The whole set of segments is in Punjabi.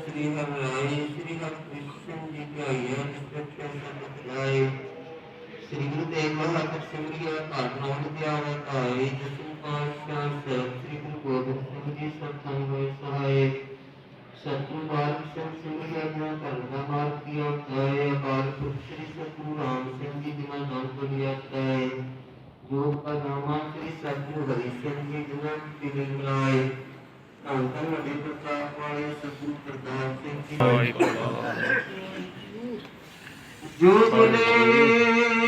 ਸ੍ਰੀ ਹਰਿ ਰਾਏ ਸ੍ਰੀ ਹਰਿ ਕ੍ਰਿਸ਼ਨ ਜੀ ਧਿਆਇਆ ਨਿਸਤਰ ਸਤਿ ਲਾਏ ਸ੍ਰੀ ਗੁਰੂ ਤੇਗ ਬਹਾਦਰ ਸਿਮਰਿਆ ਘਾਟ ਨਾਮ ਧਿਆਵਾ ਧਾਏ ਦਸਮ ਪਾਤਸ਼ਾਹ ਸਾਹਿਬ ਸ੍ਰੀ ਗੁਰੂ ਗੋਬਿੰਦ ਸਿੰਘ ਜੀ ਸਤਿਸੰਗ ਹੋਏ ਸਹਾਏ ਸਤਿਗੁਰੂ ਬਾਲਕ ਸਿੰਘ ਸਿਮਰਿਆ ਗੁਣਾ ਧਰਮ ਦਾ ਮਾਰਗ ਕੀਆ ਕਾਏ ਅਕਾਲ ਪੁਰਖ ਸ੍ਰੀ ਸਤਿਗੁਰੂ ਰਾਮ ਸਿੰਘ ਜੀ ਬਿਨਾ ਨਾਮ ਤੋਂ ਲਿਆ ਕਾਏ ਜੋ ਕਾ ਨਾਮਾ ਸ੍ਰੀ ਸਤਿਗੁਰੂ ਹਰੀ ਸਿੰਘ ਜੀ ਜਿਨ੍ਹਾਂ ਦੀ ਦਿਲ ਮਿਲਾਏ ਧੰਨ ਧੰਨ ਵੱਡੇ ਪ੍ਰਤਾਪ ਵਾਲੇ ਸਤਿਗੁਰੂ ਪ੍ਰਤਾਪ ਸਿੰਘ ਜੀ ਜੋ ਬੋਲੇ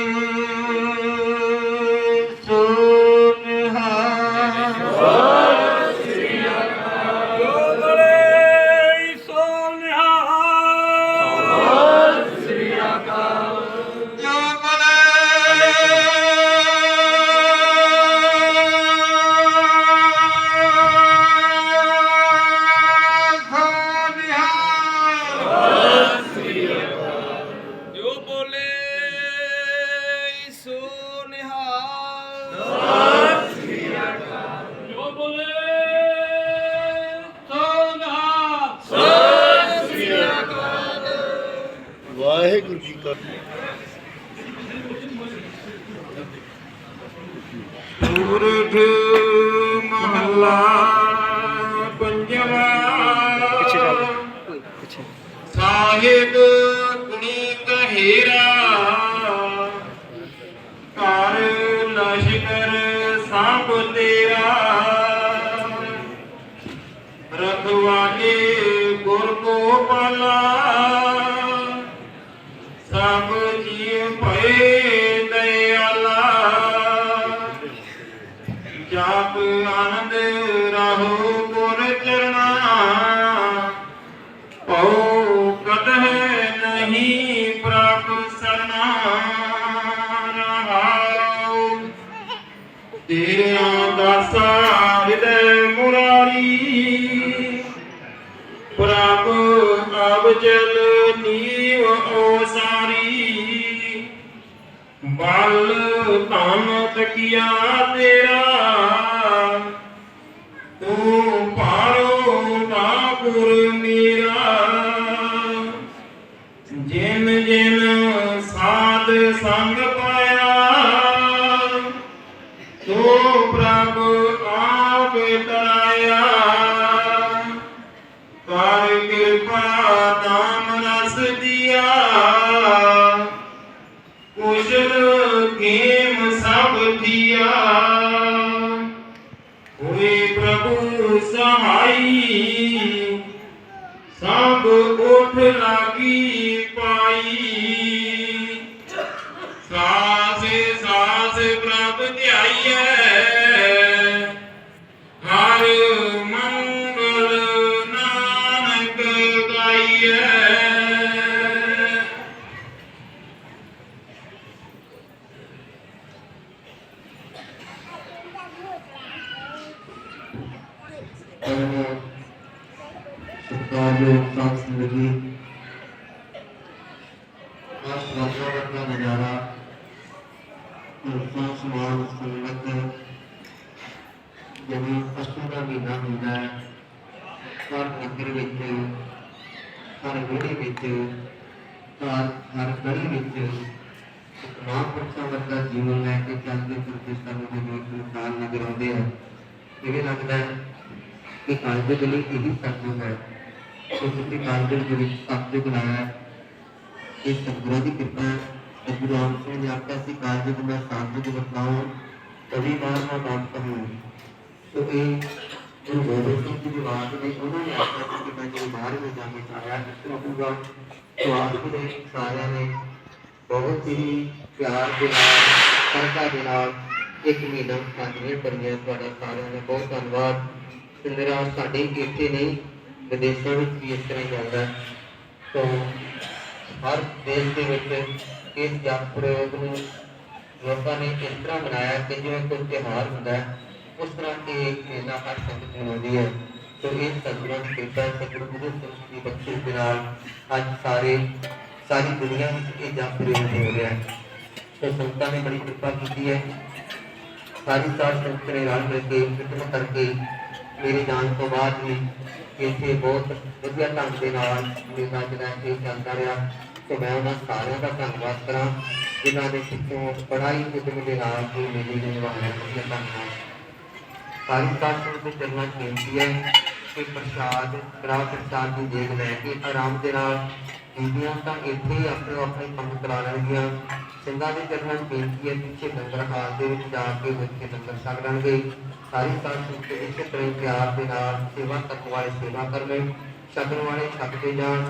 ਲਸ਼ਕਰ ਸਭ ਤੇਰਾ ਪ੍ਰਭ ਅਬਜਲ ਨੀਵ ਓਸਾਰੀ ਬਲ ਧਨ ਤਕੀਆ ਤੇਰਾ ਪ੍ਰਭੂ ਸਹਾਈ। ਸਭ ਉਠ ਲਾਗੀ। ਸਤਿਕਾਰਯੋਗ ਸਾਧ ਸੰਗਤੀ ਆਸ ਵਰਗਾ ਦਾ ਨਜ਼ਾਰਾ ਲੋਕਾਂ ਸਮਾਨ ਸੰਗਤ ਜਿਵੇਂ ਅਸ਼ਟਮ ਦਾ ਮਹੀਨਾ ਹੁੰਦਾ ਹੈ ਹਰ ਵਿੱਚ ਹਰ ਵਿਹੜੇ ਵਿੱਚ ਹਰ ਹਰ ਗਲੀ ਵਿੱਚ ਇੱਕ ਮਹਾਂਪੁਰਸ਼ਾਂ ਵਰਗਾ ਜੀਵਨ ਲੈ ਕੇ ਚੱਲਦੇ ਫਿਰਦੇ ਸਾਨੂੰ ਜਦੋਂ ਇੱਕ ਨਜ਼ਰ ਆਉਂਦੇ ਆ ਇਹ ਲੱਗਦਾ ਹੈ ਕਿ ਕਾਲਜ ਦੇ ਲਈ ਇਹੀ ਸਤਿਗੁਰ ਹੈ। ਕਿ ਤੁਸੀਂ ਕਾਲਜ ਦੇ ਵਿੱਚ ਸਤਿਗੁਰ ਬਣਾਇਆ ਹੈ ਸਤਿਗੁਰਾਂ ਦੀ ਕਿਰਪਾ ਸਤਿਗੁਰੂ ਰਾਮ ਸਿੰਘ ਨੇ ਆਖਿਆ ਸੀ ਕਾਲਜ ਦੇ ਮੈਂ ਸਤਿਗੁਰ ਬਤਾਉਂ ਕਦੀ ਬਾਰ ਨਾ ਬਾਤ ਕਹੂੰ ਤੋ ਇਹ ਗੁਰੂ ਗੋਬਿੰਦ ਸਿੰਘ ਜੀ ਦੀ ਬਾਤ ਨੇ ਉਹਨਾਂ ਨੇ ਆਖਿਆ ਸੀ ਕਿ ਮੈਂ ਜਦੋਂ ਬਾਹਰ ਵਿੱਚ ਜਾਣਾ ਚਾਹਿਆ ਇਸ ਤਰ੍ਹਾਂ ਹੋਊਗਾ ਤੋ ਆਪ ਦੇ ਸਾਰਿਆਂ ਨੇ ਬਹੁਤ ਹੀ ਪਿਆਰ ਦੇ ਨਾਲ ਕਰਦਾ ਦੇ ਨਾਲ ਇੱਕ ਮਹੀਨਾ ਸਾਡੀਆਂ ਕਰੀਆਂ ਤੁਹਾਡਾ ਸਾਰਿਆਂ ਦਾ ਬਹੁਤ ਧੰਨਵਾਦ। ਸਿੰਦਰਾ ਸਾਡੇ ਇੱਥੇ ਨਹੀਂ ਵਿਦੇਸ਼ਾਂ ਵਿੱਚ ਵੀ ਇਸ ਤਰ੍ਹਾਂ ਹੀ ਚੱਲਦਾ ਹਰ ਦੇਸ਼ ਦੇ ਵਿੱਚ ਇਸ ਜਪ ਪ੍ਰਯੋਗ ਨੂੰ ਲੋਕਾਂ ਨੇ ਇਸ ਤਰ੍ਹਾਂ ਮਨਾਇਆ ਕਿ ਜਿਵੇਂ ਕੋਈ ਤਿਉਹਾਰ ਹੁੰਦਾ ਹੈ, ਉਸ ਤਰ੍ਹਾਂ ਇਹ ਮੇਲਾ ਹਰ ਸੰਗਤ ਮਨਾਉਂਦੀ ਹੈ। ਤੋ ਇਹ ਸਤਿਗੁਰਾਂ ਦੀ ਕਿਰਪਾ ਸਤਿਗੁਰੂ ਗੁਰੂ ਸਾਹਿਬ ਦੀ ਬਖਸ਼ਿਸ਼ ਦੇ ਨਾਲ ਅੱਜ ਸਾਰੇ, ਸਾਰੀ ਦੁਨੀਆ ਵਿੱਚ ਇਹ ਜਪ ਪ੍ਰਯੋਗ ਹੋ ਰਿਹਾ ਹੈ। ਤੋ ਸੰਗਤਾਂ ਨੇ ਬੜੀ ਕਿਰਪਾ ਕੀਤੀ ਹੈ। ਸਾਰੀ ਸਾਧ ਸੰਗਤ ਨੇ ਰਲ ਮਿਲ ਕੇ ਕਿਰਤਨ ਕਰਕੇ ਮੇਰੇ ਜਾਣ ਤੋਂ ਬਾਅਦ ਵੀ ਇੱਥੇ ਬਹੁਤ ਵਧੀਆ ਢੰਗ ਦੇ ਨਾਲ ਮੇਲਾ ਜਿਹੜਾ ਇਹ ਚੱਲਦਾ ਰਿਹਾ ਤੇ ਮੈਂ ਉਹਨਾਂ ਸਾਰਿਆਂ ਦਾ ਧੰਨਵਾਦ ਕਰਾਂ, ਜਿਨ੍ਹਾਂ ਨੇ ਪਿੱਛੋਂ ਪੜਾਈ ਉਦਮ ਦੇ ਨਾਲ ਇਹ ਮੇਲੇ ਨੂੰ ਨਿਭਾਇਆ ਵਧੀਆ ਢੰਗ ਸਾਰੀ ਸਾਧ ਦੇ ਚਰਨਾਂ 'ਚ ਹੈ ਕਿ ਪ੍ਰਸ਼ਾਦ ਕੜਾ ਪ੍ਰਸ਼ਾਦ ਦੀ ਦੇਖ ਲੈ ਕੇ ਆਰਾਮ ਦੇ ਨਾਲ ਬੀਬੀਆਂ ਤਾਂ ਇੱਥੇ ਹੀ ਆਪਣੇ ਆਪਣੇ ਕੰਮ ਕਰਾ ਲੈਣਗੀਆਂ। ਸਿੰਘਾਂ ਦੇ ਚਰਨਾਂ 'ਚ ਬੇਨਤੀ ਹੈ ਪਿੱਛੇ ਲੰਗਰ ਹਾਲ ਦੇ ਵਿੱਚ ਜਾ ਕੇ ਬੱਚੇ ਲੰਗਰ ਛਕ ਲੈਣਗੇ। ਸਾਰੀ ਸੰਗਤ ਇਸੇ ਤਰ੍ਹਾਂ ਪਿਆਰ ਦੇ ਨਾਲ ਸੇਵਾ ਕਰਨ ਵਾਲੇ ਸੇਵਾ ਕਰ ਛਕਣ ਵਾਲੇ ਛਕਦੇ ਜਾਣ।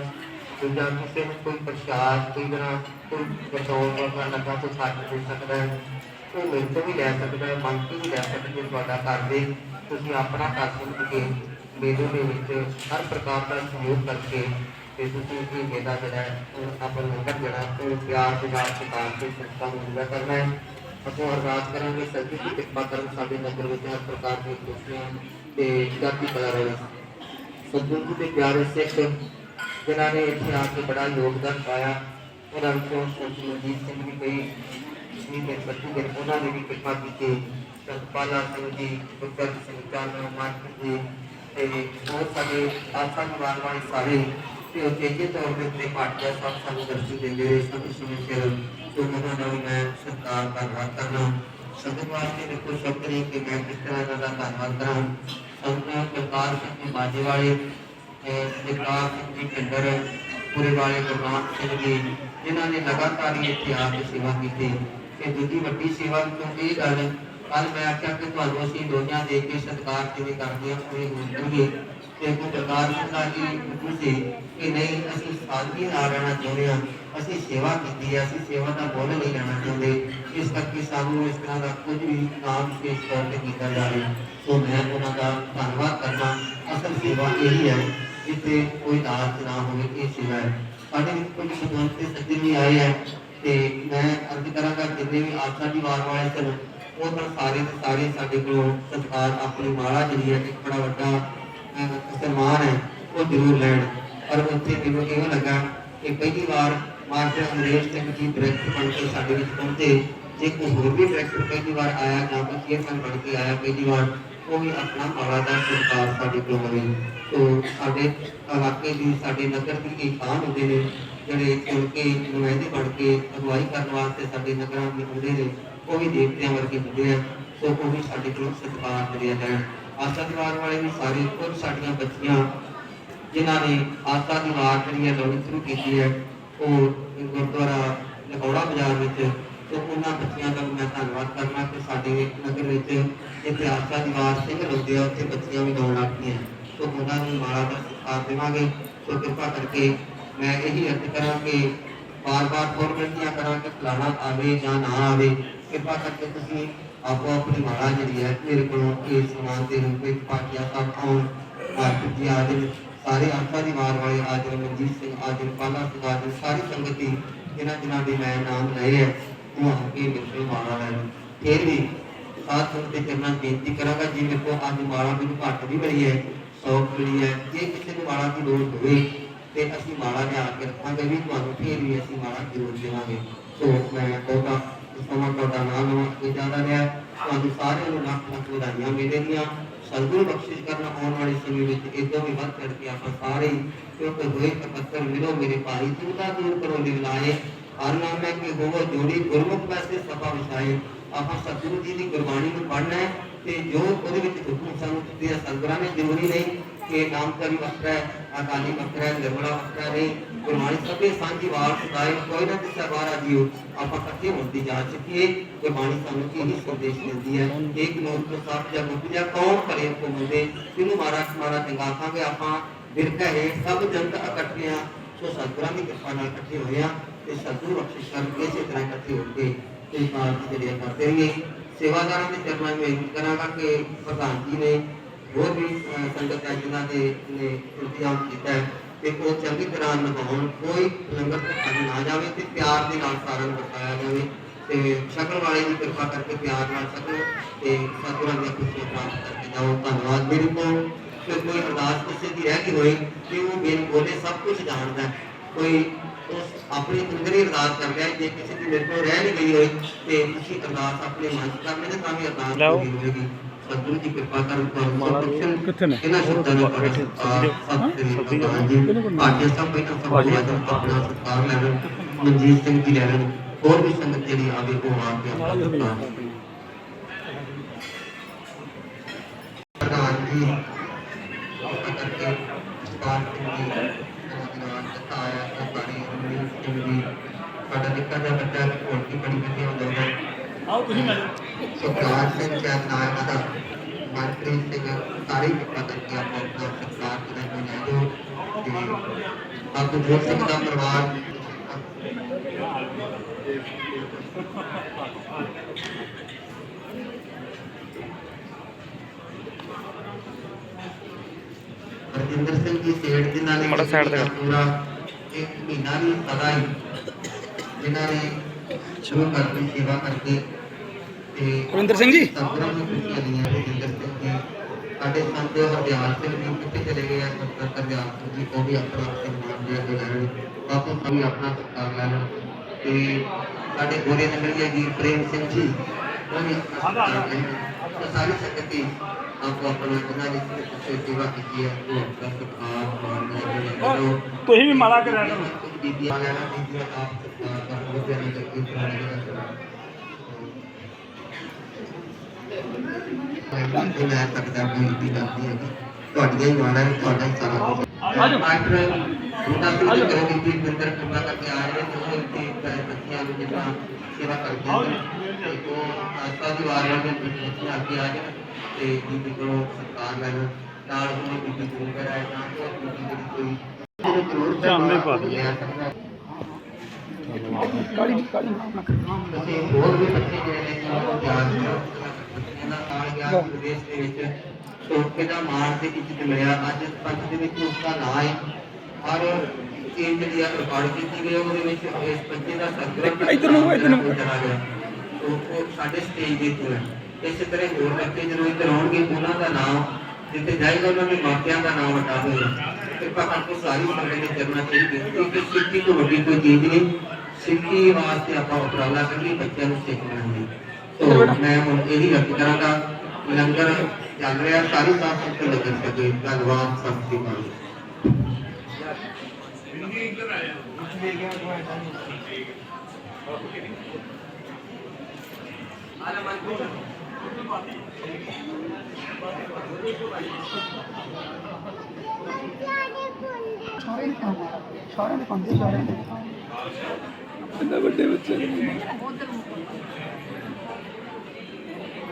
ਦੂਜਾ ਕਿਸੇ ਨੂੰ ਕੋਈ ਪ੍ਰਸ਼ਾਦ, ਕੋਈ ਬਣਾ ਕੋਈ ਬਤੌਰ ਵਰਗਾ ਲੱਗਾ ਕੋਈ ਛੱਡ ਦੇ ਸਕਦਾ ਹੈ। ਉਹ ਮੇਰੇ ਵੀ ਲੈ ਸਕਦਾ ਹੈ, ਮੰਗ ਕੇ ਵੀ ਲੈ ਸਕਦਾ ਹੈ ਤੁਹਾਡਾ ਘਰ ਦੇ। ਤੁਸੀਂ ਆਪਣਾ ਘਰ ਸਮਝ ਕੇ ਮੇਲੇ ਦੇ ਵਿੱਚ ਹਰ ਪ੍ਰਕਾਰ ਦਾ ਸਹਿਯੋਗ ਕਰਕੇ ਤੇ ਤੁਸੀਂ ਇਹ ਮੇਲਾ ਜਿਹੜਾ ਹੈ ਉਹ ਆਪਣਾ ਲੰਗਰ ਜਿਹੜਾ ਹੈ, ਉਹ ਪਿਆਰ ਦੇ ਨਾਲ ਸਤਿਕਾਰ ਕੇ ਸੰਤਾਂ ਨੂੰ ਪੂਰਾ ਕਰਨਾ ਹੈ। ਅਸੀਂ ਅਰਦਾਸ ਕਰਾਂਗੇ ਸਤਿ ਦੀ ਕਿਰਪਾ ਕਰਨ ਸਾਡੇ ਨਗਰ ਵਿੱਚ ਹਰ ਪ੍ਰਕਾਰ ਦੀਆਂ ਖੁਸ਼ੀਆਂ ਤੇ ਜਾਤੀ ਕਲਾ ਰਹੇ ਸਤਿਗੁਰੂ ਜੀ ਦੇ ਪਿਆਰੇ ਸਿੱਖ ਜਿਨ੍ਹਾਂ ਨੇ ਇੱਥੇ ਆ ਕੇ ਬੜਾ ਯੋਗਦਾਨ ਪਾਇਆ ਉਹਨਾਂ ਵਿੱਚੋਂ ਸੰਤ ਮਨਜੀਤ ਸਿੰਘ ਵੀ ਕਈ ਜੀ ਦੇ ਪਤੀ ਦੇ ਉਹਨਾਂ ਨੇ ਵੀ ਕਿਰਪਾ ਕੀਤੀ। ਸਤਪਾਲਾ ਸਿੰਘ ਜੀ ਗੁਰਦਰ ਸਿੰਘ ਚਾਨੋ ਮਾਨਕ ਜੀ ਤੇ ਹੋਰ ਸਾਡੇ ਆਸਾ ਨਿਵਾਰ ਵਾਲੇ ਸਾਰੇ ਤੇ ਉਹ ਤੌਰ ਦੇ ਉੱਤੇ ਪਾਟਿਆ ਸਾਹਿਬ ਸਾਨੂੰ ਦਰਸ਼ਨ ਦਿੰਦੇ ਰਹੇ, ਸਭ ਸਮੇਂ ਸਿਰ ਉਹਨਾਂ ਦਾ ਮੈਂ ਸਰਕਾਰ ਧੰਨਵਾਦ ਕਰਨਾ ਸ਼ਬਦ ਵਾਸਤੇ ਦੇਖੋ ਸ਼ਬਦ ਨਹੀਂ ਮੈਂ ਕਿਸ ਤਰ੍ਹਾਂ ਦਾ ਧੰਨਵਾਦ ਕਰਾਂ। ਸੰਤਾਂ ਪ੍ਰਕਾਰ ਸਿੰਘ ਬਾਜੇ ਵਾਲੇ ਜਗਰਾਜ ਸਿੰਘ ਜੀ ਪਿੰਡਰ, ਪੂਰੇ ਵਾਲੇ ਗੁਰਨਾਮ ਸਿੰਘ ਜੀ ਜਿਨ੍ਹਾਂ ਨੇ ਲਗਾਤਾਰ ਇੱਥੇ ਆ ਕੇ ਸੇਵਾ ਕੀਤੀ। ਤੇ ਦੂਜੀ ਵੱਡੀ ਸੇਵਾ ਕਿਉਂਕਿ ਇਹ ਗੱਲ ਕੱਲ ਮੈਂ ਆਖਿਆ ਕਿ ਤੁਹਾਨੂੰ ਅਸੀਂ ਦੋਨਿਆਂ ਦੇ ਕੇ ਸਤਿਕਾਰ ਕਿਵੇਂ ਕਰਦੇ ਹਾਂ ਉਹ ਹੁੰਦੂਗੇ ਤੇ ਕੋ ਪ੍ਰਕਾਰ ਸਿੰਘ ਜੀ ਹੁਕਮ ਕਿ ਨਹੀਂ, ਅਸੀਂ ਸਾਦਗੀ ਨਾਲ ਰਹਿਣਾ ਚਾਹੁੰਦੇ ਹਾਂ, ਅਸੀਂ ਸੇਵਾ ਕੀਤੀ ਹੈ, ਅਸੀਂ ਸੇਵਾ ਦਾ ਮੁੱਲ ਨਹੀਂ ਲੈਣਾ ਚਾਹੁੰਦੇ। ਇਸ ਕਰਕੇ ਸਾਨੂੰ ਇਸ ਤਰ੍ਹਾਂ ਦਾ ਕੁਝ ਵੀ ਨਾਮ ਵਿਸ਼ੇਸ਼ ਤੌਰ ਤੇ ਕੀਤਾ ਜਾਵੇ ਸੋ ਮੈਂ ਉਹਨਾਂ ਦਾ ਧੰਨਵਾਦ ਕਰਨਾ ਅਸਲ ਸੇਵਾ ਇਹੀ ਹੈ, ਜਿੱਥੇ ਕੋਈ ਦਾਸ ਨਾ ਹੋਵੇ, ਇਹ ਸੇਵਾ ਹੈ। ਸਾਡੇ ਵਿੱਚ ਕੁਝ ਸਤਵੰਤ ਤੇ ਸੱਜਣ ਵੀ ਆਏ ਹੈ, ਤੇ ਮੈਂ ਅਰਜ਼ ਕਰਾਂਗਾ ਜਿੰਨੇ ਵੀ ਆਸਾ ਦੀ ਵਾਰ ਵਾਲੇ ਸਨ ਉਹ ਤਾਂ ਸਾਰੇ ਦੇ ਸਾਰੇ ਸਾਡੇ ਕੋਲ ਸਤਿਕਾਰ ਆਪਣੀ ਮਾਲਾ ਜਿਹੜੀ ਹੈ, ਇੱਕ ਬੜਾ ਵੱਡਾ ਸਨਮਾਨ ਹੈ, ਉਹ ਜ਼ਰੂਰ ਲੈਣ। ਔਰ ਉੱਥੇ ਮੈਨੂੰ ਇਹੋ ਲੱਗਾ ਕਿ ਪਹਿਲੀ ਵਾਰ ਮਾਸਟਰ ਅੰਗਰੇਜ਼ ਸਿੰਘ ਜੀ ਡਾਇਰੈਕਟਰ ਬਣ ਕੇ ਸਾਡੇ ਵਿੱਚ ਪਹੁੰਚੇ। ਜੇ ਕੋਈ ਹੋਰ ਵੀ ਡਾਇਰੈਕਟਰ ਪਹਿਲੀ ਵਾਰ ਆਇਆ, ਜਾਂ ਕੋਈ ਚੇਅਰਮੈਨ ਬਣ ਕੇ ਆਇਆ ਪਹਿਲੀ ਵਾਰ, ਉਹ ਵੀ ਆਪਣਾ ਮਾਲਾ ਦਾ ਸਤਿਕਾਰ ਸਾਡੇ ਕੋਲ ਹੋਵੇ ਤੋ ਸਾਡੇ ਇਲਾਕੇ ਦੀ, ਸਾਡੇ ਨਗਰ ਦੀ ਇਹ ਖਾਨ ਹੁੰਦੇ ਨੇ, ਜਿਹੜੇ ਚੁਣ ਕੇ, ਨੁਮਾਇੰਦੇ ਬਣ ਕੇ ਅਗਵਾਈ ਕਰਨ ਵਾਸਤੇ ਸਾਡੇ ਨਗਰਾਂ ਵਿੱਚ ਹੁੰਦੇ ਨੇ ਉਹ ਵੀ ਦੇਵਤਿਆਂ ਵਰਗੇ ਹੁੰਦੇ ਆ, ਸੋ ਉਹ ਵੀ ਸਾਡੇ ਕੋਲ ਸਤਿਕਾਰ ਕਰਿਆ ਜਾਣ ਆਸਾ ਦੀਵਾਰ ਵਾਲੇ ਵੀ ਸਾਰੇ ਕੁਝ ਸਾਡੀਆਂ ਬੱਚੀਆਂ, ਜਿਨ੍ਹਾਂ ਨੇ ਆਸਾ ਦੀ ਜਿਹੜੀ ਹੈ ਲਾਉਣੀ ਸ਼ੁਰੂ ਕੀਤੀ ਹੈ, ਉਹ ਗੁਰਦੁਆਰਾ ਲਗੌੜਾ ਬਾਜ਼ਾਰ ਵਿੱਚ ਤੇ ਉਹਨਾਂ ਬੱਚਿਆਂ ਦਾ ਮੈਂ ਧੰਨਵਾਦ ਕਰਨਾ ਕਿ ਸਾਡੇ ਨਗਰ ਵਿੱਚ ਜਿੱਥੇ ਆਸਾ ਦੀਵਾਰ ਸਿੰਘ ਲਾਉਂਦੇ ਆ, ਉੱਥੇ ਬੱਚੀਆਂ ਵੀ ਲਾਉਣ ਲੱਗ ਪਈਆਂ। ਸੋ ਉਹਨਾਂ ਨੂੰ ਮਾਲਾ ਦਾ ਸਤਿਕਾਰ ਦੇਵਾਂਗੇ। ਸੋ ਕਿਰਪਾ ਕਰਕੇ ਮੈਂ ਇਹੀ ਅਰਜ਼ ਕਰਾਂ ਕਿ ਬਾਰ-ਬਾਰ ਫੋਰਮੈਲਟੀਆਂ ਕਰਾਂ ਕਿ ਫਲਾਣਾ ਆਵੇ ਜਾਂ ਨਾ ਆਵੇ। ਕਿਰਪਾ ਕਰਕੇ ਤੁਸੀਂ ਆਪੋ ਆਪਣੀ ਮਾਲਾ ਜਿਹੜੀ ਹੈ, ਮੇਰੇ ਕੋਲੋਂ ਇਹ ਸਮਾਨ ਦੇ ਰੂਪ ਵਿੱਚ ਪਾਟਿਆ ਸਾਹਿਬ ਆਉਣ। ਮਾਰਕੀਟ ਜੀ ਆਦਿ ਸਾਰੇ ਆਸਾ ਦੀ ਮਾਰ ਵਾਲੇ ਆਜਰ ਮਨਜੀਤ ਸਿੰਘ ਆਜਰ ਪਾਲਾ ਸਿੰਘ ਆਜਰ ਸਾਰੀ ਸੰਗਤੀ ਜਿਨ੍ਹਾਂ ਜਿਨ੍ਹਾਂ ਦੇ ਮੈਂ ਨਾਮ ਲਏ ਹੈ ਉਹ ਆ ਮੇਰੇ ਮਾਲਾ ਲੈਣ ਫਿਰ ਵੀ ਸਾਧ ਸੰਗਤ ਦੇ ਚਰਨਾਂ ਬੇਨਤੀ ਕਰਾਂਗਾ, ਜੀ ਮੇਰੇ ਕੋਲ ਅੱਜ ਮਾਲਾ ਮੈਨੂੰ ਘੱਟ ਵੀ ਮਿਲੀ ਹੈ ਸੌਖ ਮਿਲੀ ਹੈ, ਜੇ ਕਿਸੇ ਨੂੰ ਮਾਲਾ ਦੀ ਲੋੜ ਹੋਵੇ, ਤੇ ਅਸੀਂ ਮਾਲਾ ਲਿਆ ਕੇ ਰੱਖਾਂਗੇ, ਵੀ ਤੁਹਾਨੂੰ ਫੇਰ ਵੀ ਅਸੀਂ ਮਾਲਾ ਜ਼ਰੂਰ ਦੇਵਾਂਗੇ। ਸੋ ਮੈਂ ਤੁਹਾਡਾ ਸਮਾਂ ਤੁਹਾਡਾ ਨਾਮ ਲਵਾਂ ਇਹ ਜ਼ਿਆਦਾ ਰਿਹਾ ਤੁਹਾਨੂੰ ਸਾਰਿਆਂ ਨੂੰ ਲੱਖ ਲੱਖ ਵਧਾਈਆਂ ਮਿਲਣਗੀਆਂ ਸਤਿਗੁਰੂ ਬਖਸ਼ਿਸ਼ ਕਰਨ ਆਉਣ ਵਾਲੇ ਸਮੇਂ ਵਿੱਚ ਇਦਾਂ ਵੀ ਵੱਧ ਚੜ ਕੇ ਆਪਾਂ ਸਾਰੇ ਕਿਉਂਕਿ ਹੋਏ ਤਪੱਤਰ ਮਿਲੋ ਮੇਰੇ ਭਾਈ ਚਿੰਤਾ ਦੂਰ ਕਰੋ ਲਿਵਲਾਏ ਹਰ ਨਾਮ ਹੈ ਕਿ ਹੋਵੋ ਜੋੜੀ ਗੁਰਮੁਖ ਵੈਸੇ ਸਭਾ ਵਿਛਾਏ ਆਪਾਂ ਸਤਿਗੁਰੂ ਜੀ ਦੀ ਗੁਰਬਾਣੀ ਨੂੰ ਪੜ੍ਹਨਾ ਹੈ ਤੇ ਜੋ ਉਹਦੇ ਵਿੱਚ ਹੁਕਮ ਸਾਨੂੰ ਦਿੱਤੇ ਆ ਸਤਿਗੁਰਾਂ ਨੇ ਜ਼ਰੂਰੀ ਨਹੀਂ ਕਿ ਨਾਮਕਰੀ ਵੱਖਰਾ ਹੈ ਅਕਾਲੀ ਵੱਖਰਾ ਹੈ ਨਿਰਮਲਾ ਵੱਖਰਾ ਨਹੀਂ ਗੁਰਬਾਣੀ ਸਭੇ ਸਾਂਝੀ ਵਾਰ ਸਦਾਏ ਕੋਈ ਨਾ ਕਿਸੇ ਵਾਰਾ ਜੀਓ, ਆਪਾਂ ਇਕੱਠੇ ਹੋਣ ਦੀ ਸਕੀਏ ਗੁਰਬਾਣੀ ਸਾਨੂੰ ਇਹੀ ਸੰਦੇਸ਼ ਦਿੰਦੀ ਹੈ। ਇੱਕ ਮੂਰਖ ਤੋਂ ਸਭ ਜਗ ਉਪਜਿਆ ਕੌਣ ਕਰੇ ਕੋ ਮੁੰਦੇ ਕਿਨੂੰ ਮਾਰਾ ਮਾਰਾ ਚੰਗਾ ਆਪਾਂ। ਬਿਰਕਾ ਹੈ, ਸਭ ਜੰਤ ਇਕੱਠੇ ਆ, ਸੋ ਸਤਿਗੁਰਾਂ ਦੀ ਕਿਰਪਾ ਨਾਲ ਇਕੱਠੇ ਹੋਏ ਆ ਤੇ ਸਤਿਗੁਰੂ ਬਖਸ਼ਿਸ਼ ਕਰਕੇ ਇਸੇ ਤਰ੍ਹਾਂ ਇਕੱਠੇ ਹੋ ਕੇ ਤੇ ਬਾਤ ਜਿਹੜੇ ਕਰਦੇ ਰਹੀਏ। ਸੇਵਾਦਾਰਾਂ ਦੇ ਚਰਨਾਂ ਵਿੱਚ ਕਰਾਂਗਾ ਕਿ ਪ੍ਰਧਾਨ ਜੀ ਨੇ ਹੋਰ ਵੀ ਸੰਗਤ ਹੈ ਜਿਨ੍ਹਾਂ ਦੇ ਇੰਤਜ਼ਾਮ ਕੀਤਾ ਹੈ ਕਿ ਉਹ ਚੰਗੀ ਤਰ੍ਹਾਂ ਨਿਭਾਉਣ ਕੋਈ ਲੰਗਰ ਭੁੱਖਾ ਨਾ ਜਾਵੇ ਤੇ ਪਿਆਰ ਦੇ ਨਾਲ ਸਾਰਿਆਂ ਨੂੰ ਵਰਤਾਇਆ ਜਾਵੇ ਤੇ ਸ਼ਕਲ ਵਾਲੇ ਦੀ ਕਿਰਪਾ ਕਰਕੇ ਪਿਆਰ ਨਾਲ ਸਕੋ ਤੇ ਸਤਿਗੁਰਾਂ ਦੀਆਂ ਖੁਸ਼ੀਆਂ ਪ੍ਰਾਪਤ ਕਰਕੇ ਜਾਓ ਧੰਨਵਾਦ ਮੇਰੇ ਕੋਲ ਕਿ ਕੋਈ ਅਰਦਾਸ ਕਿਸੇ ਦੀ ਰਹਿ ਗਈ ਹੋਏ ਕਿ ਉਹ ਮੇਰੇ ਬੋਲੇ ਸਭ ਕੁਝ ਜਾਣਦਾ। ਕੋਈ ਉਸ ਆਪਣੀ ਅੰਦਰ ਅਰਦਾਸ ਕਰ ਰਿਹਾ ਹੈ। ਜੇ ਕਿਸੇ ਦੀ ਮੇਰੇ ਕੋਲ ਰਹਿ ਨਹੀਂ ਗਈ ਹੋਈ ਤੇ ਤੁਸੀਂ ਅਰਦਾਸ ਆਪਣੇ ਮਨ ਚ ਕਰ ਲੈਣਾ ਤਾਂ ਵੀ ਅਰਦਾਸ ਲਓ। ਪੂਰੀ ਹੋਏਗੀ ਸਤਿਗੁਰੂ ਦੀ ਕਿਰਪਾ ਕਰਨ ਤੁਹਾਨੂੰ ਮਾਲਾ ਸਭ ਬਖਸ਼ਣ ਕਿੱਥੇ ਨੇ? ਇਹਨਾਂ ਸ਼ਬਦਾਂ ਨਾਲ ਤੁਹਾਡਾ ਬੈਠੇ, ਸਤਿਕਾਰ ਸਬਜ਼ੀ ਸਤਿ ਸ੍ਰੀ ਹਾਂ, ਅਕਾਲ ਜੀ ਕਿਹਨੂੰ ਕਰਨਾ? ਭਾਟੀਆ ਸਾਹਿਬ ਪਹਿਲਾਂ ਸਭ ਤੋਂ ਵੱਧ ਆਪਣਾ ਸਤਿਕਾਰ ਲੈਣ ਮਨਜੀਤ ਸਿੰਘ ਜੀ ਲੈਣ ਹੋਰ ਵੀ ਸੰਗਤ ਜਿਹੜੀ ਆਵੇ ਉਹ ਆ ਕੇ ਆਪਣਾ ਸਤਿਕਾਰ ਪ੍ਰਧਾਨ ਜੀ ਕਿਰਪਾ ਕਰਕੇ ਪਾਲ ਸਿੰਘ ਜੀ ਨੌਜਵਾਨ ਤੱਕ ਆਇਆ ਤੇ ਬੜੀ ਰਮਨੀਤ ਸਿੰਘ ਜੀ ਸਾਡਾ ਨਿੱਕਾ ਜਿਹਾ ਬੱਚਾ ਕੋਟੀ ਬੜੀ ਵਧੀਆ ਹੋ ਜਾਂਦਾ ਆਓ ਤੁਸੀਂ ਮਿਲ ਸੁਖਰਾਜ ਸਿੰਘ ਚੈਨ ਨਾਇਕ ਦਾ ਮਨਪ੍ਰੀਤ ਸਿੰਘ ਸਾਰੇ ਤੇ ਪੂਰਾ ਇੱਕ ਮਹੀਨਾ ਵੀ ਸਦਾ ਹੀ, ਜਿਨ੍ਹਾਂ ਨੇ ਸ਼ੁਰੂ ਕਰਨੀ ਸੇਵਾ ਕਰਕੇ ਰਵਿੰਦਰ ਸਿੰਘ ਜੀ? ਸਾਡੇ ਸੰਤ ਹਰਦਿਆਲ ਸਿੰਘ ਜੀ ਕਿੱਥੇ ਚਲੇ ਗਏ ਆ? ਸੰਤ ਹਰਦਿਆਲ ਸਿੰਘ ਜੀ ਉਹ ਵੀ ਆਪਣਾ ਸਨਮਾਨ ਦੇ ਕੇ ਲੈਣ ਸਾਹਿਬ ਵੀ ਆਪਣਾ ਸਤਿਕਾਰ ਲੈਣ। ਤੇ ਸਾਡੇ ਗੋਰੇ ਨਗਰੀਆ ਜੀ ਪ੍ਰੇਮ ਸਿੰਘ ਜੀ ਉਹ ਵੀ ਆਪਣਾ ਸਤਿਕਾਰ ਲੈਣ। ਸਾਰੀ ਸੰਗਤ ਆਪੋ ਆਪਣਾ ਜਿਨ੍ਹਾਂ ਨੇ ਕਿਸੇ ਸੇਵਾ ਕੀਤੀ ਹੈ ਉਹ ਆਪਣਾ ਸਤਿਕਾਰ ਲੈਣ ਤੁਸੀਂ ਵੀ ਮਾਲਾ ਕਰਿਆ ਕਰੋ ਬੀਬੀਆਂ ਲੈਣਾ ਬੀਬੀਆਂ ਆਪ ਸਤਿਕਾਰ ਕਰਨ ਉਹ ਪਿਆਰੇ ਕਰਕੇ ਪੁਰਾਣੇ ਦਾ ਮੈਂ ਵੀ ਮੈਂ ਸਕਦਾ ਕੋਈ ਵੀ ਕਰਦੀ ਹੈ ਤੁਹਾਡੀਆਂ ਹੀ ਮਾਣਾ ਹੈ ਤੁਹਾਡਾ ਹੀ ਸਾਰਾ ਕੁਝ ਆਜੋ ਉਹਦਾ ਵੀ ਕਰੋ ਕਿ ਵੀ ਅੰਦਰ ਕਿੰਨਾ ਕਰਕੇ ਆ ਰਹੇ ਨੇ ਉਹ ਤੇ ਬੱਚਿਆਂ ਨੂੰ ਜਿੰਨਾ ਸੇਵਾ ਕਰਦੇ ਨੇ ਤੇ ਉਹ ਆਸਾ ਦੀ ਵਾਰ ਵਾਰ ਦੇ ਬੱਚੇ ਅੱਗੇ ਆ ਜਾਣ ਤੇ ਬੀਬੀ ਕੋਲੋਂ ਸਤਿਕਾਰ ਲੈਣ ਨਾਲ ਉਹ ਬੀਬੀ ਕੋਲ ਕਰਾਇਆ ਤਾਂ ਕਿ ਉਹ ਬੀਬੀ ਜਿਹੜੀ ਕੋਈ ਜਿਹਨੂੰ ਜ਼ਰੂਰ ਚਾਨਣੇ ਪਾ ਦਿਓ। ਲੈ ਸਕਦਾ ਹੈ। ਕਾਲੀ ਕਾਲੀ ਅਸੀਂ ਹੋਰ ਵੀ ਬੱਚੇ ਜਿਹੜੇ ਨੇ ਉਹਨਾਂ ਨੂੰ ਜਾਣ ਨਾਲ ਗਿਆ ਵਿਦੇਸ਼ ਦੇ ਵਿੱਚ। ਸੋਕੇ ਦਾ ਮਾਣ ਤੇ ਇੱਜ਼ਤ ਮਿਲਿਆ। ਅੱਜ ਪੰਜ ਦੇ ਵਿੱਚ ਉਸ ਦਾ ਨਾਂ ਹੈ। ਔਰ ਇਹ ਜਿਹੜੀ ਆ ਰਿਕਾਰਡ ਕੀਤੀ ਗਈ ਹੈ, ਉਹਦੇ ਵਿੱਚ ਇਸ ਬੱਚੇ ਦਾ ਸਰਗਰਮ ਇੱਧਰ ਨੂੰ, ਇੱਧਰ ਨੂੰ। ਉਹ ਸਾਡੇ ਸਟੇਜ ਦੇ ਉੱਤੇ ਹੈ। ਇਸੇ ਤਰ੍ਹਾਂ ਹੋਰ ਬੱਚੇ ਜਦੋਂ ਇੱਧਰ ਆਉਣਗੇ ਉਹਨਾਂ ਦਾ ਨਾਮ ਜਿੱਥੇ ਜਾਏਗਾ ਉਹਨਾਂ ਦੇ ਮਾਪਿਆਂ ਦਾ ਨਾਮ ਹਟਾ ਹੋਏਗਾ। ਕਿਰਪਾ ਕਰਕੇ ਸਾਰੀ ਸੰਗਤ ਦੇ ਚਰਨਾਂ 'ਚ ਇਹ ਬੇਨਤੀ ਕਿ ਸਿੱਖੀ ਤੋਂ ਵੱਡੀ ਕੋਈ ਚੀਜ਼ ਨਹੀਂ। ਸਿੱਖੀ ਵਾਸਤੇ ਆਪਾਂ ਉਪਰਾਲਾ ਕਰੀਏ ਬੱਚਿਆਂ ਨੂੰ ਸਿੱਖ ਲੈਣੀ ਸੋ ਮੈਂ ਹੁਣ ਇਹੀ ਅਰਜ਼ ਕਰਾਂਗਾ ਲੰਗਰ ਚੱਲ ਰਿਹਾ ਸਾਰੀ ਸਾਥ ਸੰਗਤ ਲੱਗਣ ਸਕੇ ਧੰਨਵਾਦ ਸਤਿ ਸ੍ਰੀ ਅਕਾਲ ਸਾਰੇ ਨੇ ਕੰਮ ਸਾਰਿਆਂ ਦੇ ਪੰਦੇ ਸਾਰਿਆਂ ਦੇ ਇੰਨੇ ਵੱਡੇ ਬੱਚੇ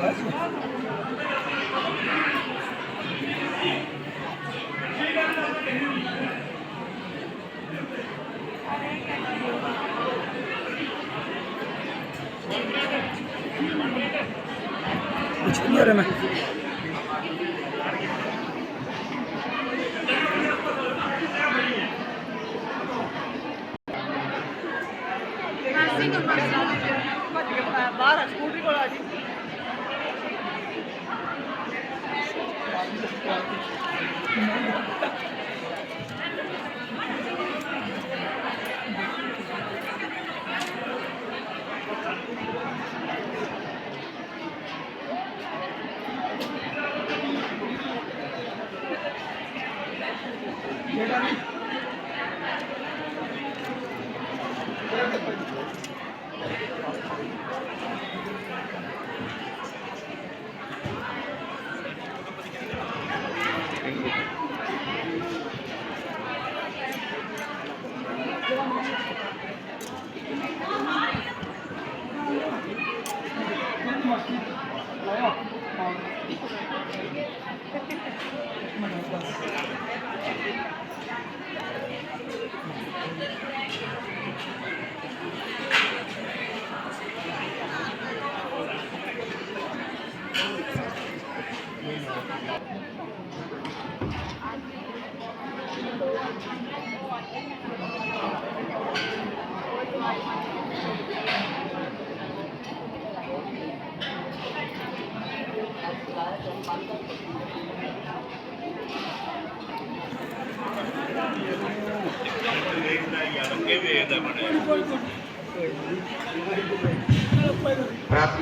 çocuklar. Çıkın yarama.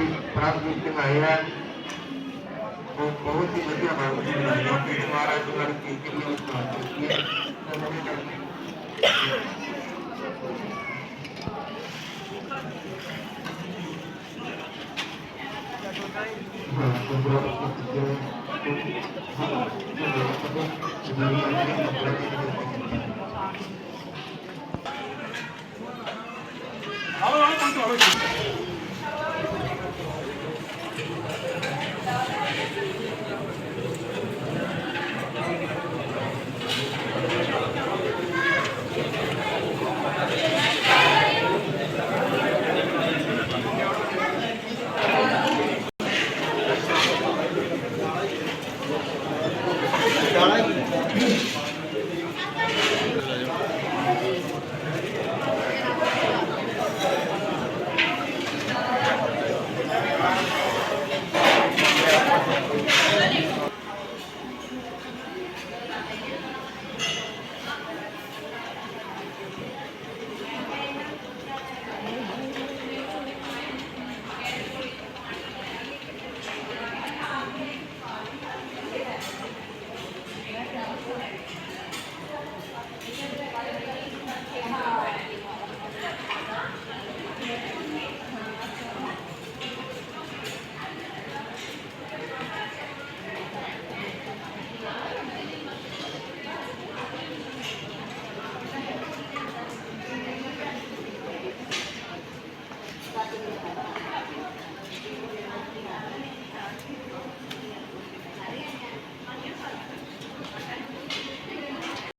ਪ੍ਰਾਪਤੀ ਪ੍ਰਾਪਤੀ ਸਿਖਾਇਆ ਉਹ ਬਹੁਤ ਹੀ ਵਧੀਆ ਬਾਤ ਹੈ ਕਿ ਮਹਾਰਾਜ ਜੀ ਨੇ ਕੀ ਕੀ ਕੀਤੀ ਹੈ ਆਓ ਆਓ